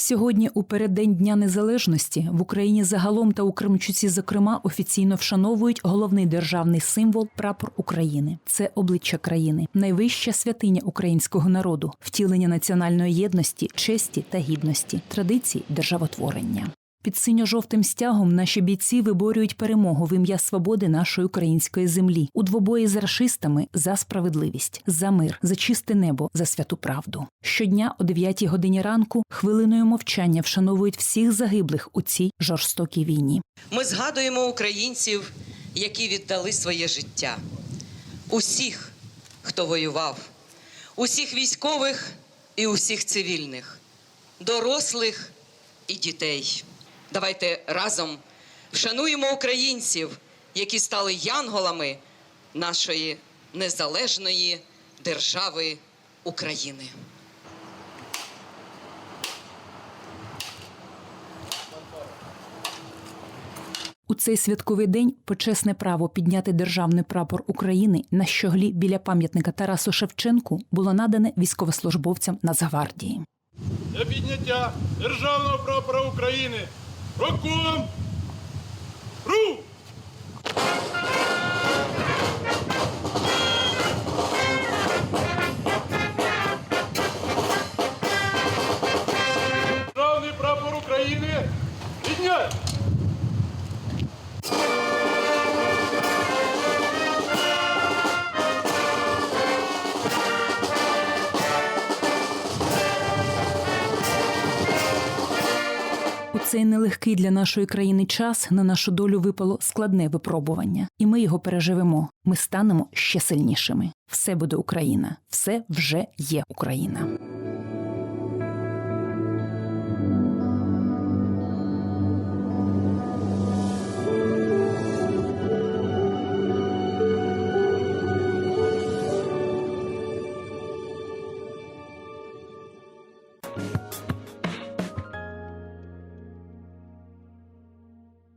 Сьогодні, у переддень Дня Незалежності, в Україні загалом та у Кремчуці, зокрема, офіційно вшановують головний державний символ прапор України. Це обличчя країни, найвища святиня українського народу, втілення національної єдності, честі та гідності, традицій державотворення. Під синьо-жовтим стягом наші бійці виборюють перемогу в ім'я свободи нашої української землі у двобої з рашистами за справедливість, за мир, за чисте небо, за святу правду. Щодня о 9 годині ранку хвилиною мовчання вшановують всіх загиблих у цій жорстокій війні. Ми згадуємо українців, які віддали своє життя. Усіх, хто воював, усіх військових і усіх цивільних, дорослих і дітей. Давайте разом вшануємо українців, які стали янголами нашої незалежної держави України. У цей святковий день почесне право підняти державний прапор України на щоглі біля пам'ятника Тарасу Шевченку було надане військовослужбовцям Нацгвардії. для підняття державного прапора України. Роком! Ру! Державний прапор України піднять! У цей нелегкий для нашої країни час на нашу долю випало складне випробування, і ми його переживемо. Ми станемо ще сильнішими. Все буде Україна, все вже є Україна.